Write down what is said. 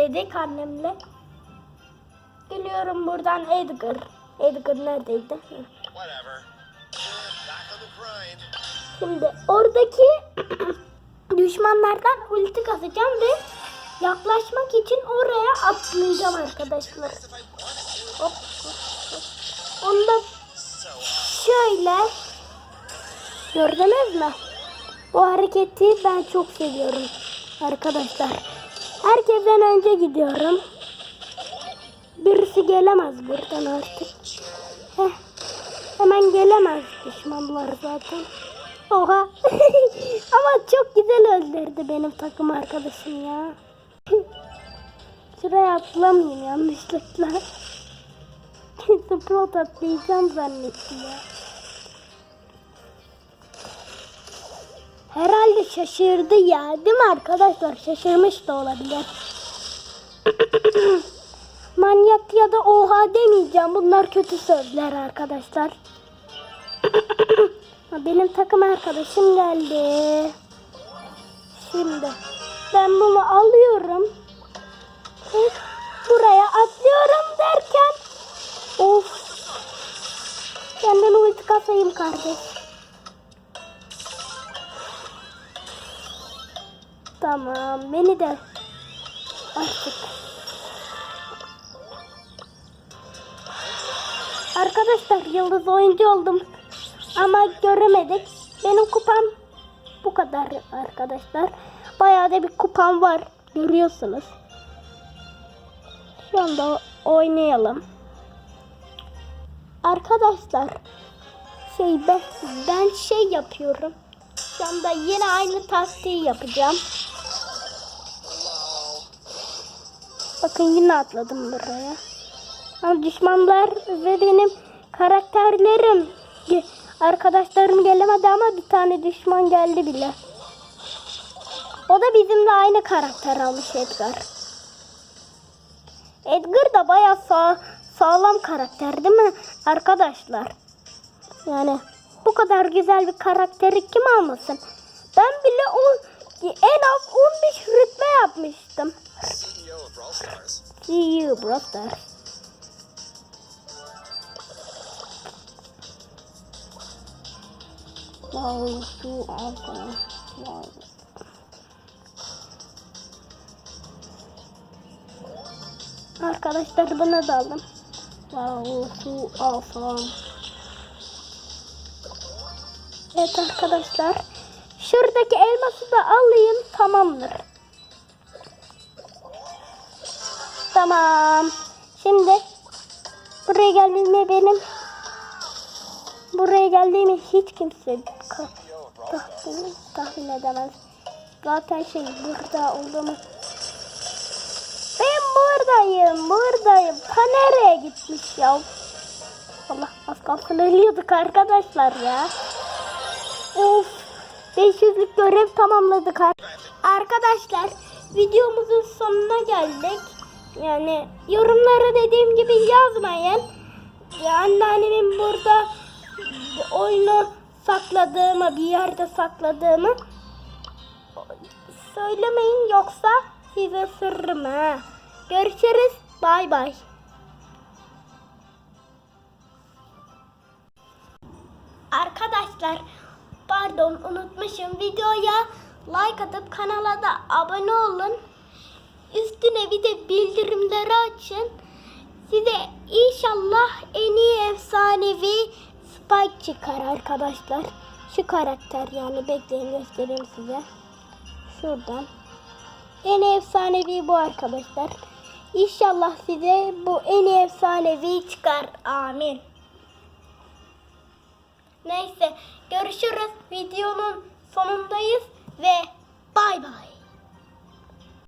dedik annemle. Geliyorum buradan Edgar. Edgar neredeydi? Şimdi oradaki düşmanlardan ulti kasacağım ve yaklaşmak için oraya atlayacağım arkadaşlar. Hop, hop, hop. Onu da So şöyle gördünüz mü? Bu hareketi ben çok seviyorum arkadaşlar. Herkesten önce gidiyorum. Birisi gelemez buradan artık. Heh. Hemen gelemez düşmanlar zaten. Oha. Ama çok güzel öldürdü benim takım arkadaşım ya. Şuraya atlamayayım yanlışlıkla. Sprout atlayacağım zannetti ya. Herhalde şaşırdı ya. Değil mi arkadaşlar? Şaşırmış da olabilir. Manyak ya da oha demeyeceğim. Bunlar kötü sözler arkadaşlar. Benim takım arkadaşım geldi. Şimdi ben bunu alıyorum. Buraya atlıyorum derken of Kendini ulti kasayım kardeş. Tamam beni de artık. Arkadaşlar yıldız oyuncu oldum. Ama göremedik. Benim kupam bu kadar arkadaşlar. Bayağı da bir kupam var. Görüyorsunuz. Şu anda oynayalım. Arkadaşlar şey ben, ben şey yapıyorum. Şu anda yine aynı taktiği yapacağım. Bakın yine atladım buraya. Ama düşmanlar ve benim karakterlerim arkadaşlarım gelemedi ama bir tane düşman geldi bile. O da bizimle aynı karakter almış Edgar. Edgar da bayağı sağ, sağlam karakter değil mi arkadaşlar? Yani bu kadar güzel bir karakteri kim almasın? Ben bile o en az 15 rütbe yapmıştım. See you brother. Wow, su alfa. Wow. Arkadaşlar bana da alın. Wow, su alfa. Evet arkadaşlar. Şuradaki elması da alayım tamamdır. Tamam. Şimdi buraya geldiğimde benim buraya geldiğimi hiç kimse tahmin, tahmin edemez. Zaten şey burada olduğumu ben buradayım, buradayım. Ta nereye gitmiş ya? Allah az kalsın ölüyorduk arkadaşlar ya. Of. 500'lük görev tamamladık. ar- Arkadaşlar videomuzun sonuna geldik. Yani yorumlara dediğim gibi yazmayın. Ya anneannemin burada oyunu sakladığımı, bir yerde sakladığımı söylemeyin yoksa size sırrım ha. Görüşürüz. Bay bay. Arkadaşlar pardon unutmuşum videoya like atıp kanala da abone olun. Üstüne bir de bildirimleri açın. Size inşallah en iyi efsanevi Spike çıkar arkadaşlar. Şu karakter yani bekleyin göstereyim size. Şuradan. En efsanevi bu arkadaşlar. İnşallah size bu en efsanevi çıkar. Amin. Neyse görüşürüz. Videonun sonundayız ve bay bay.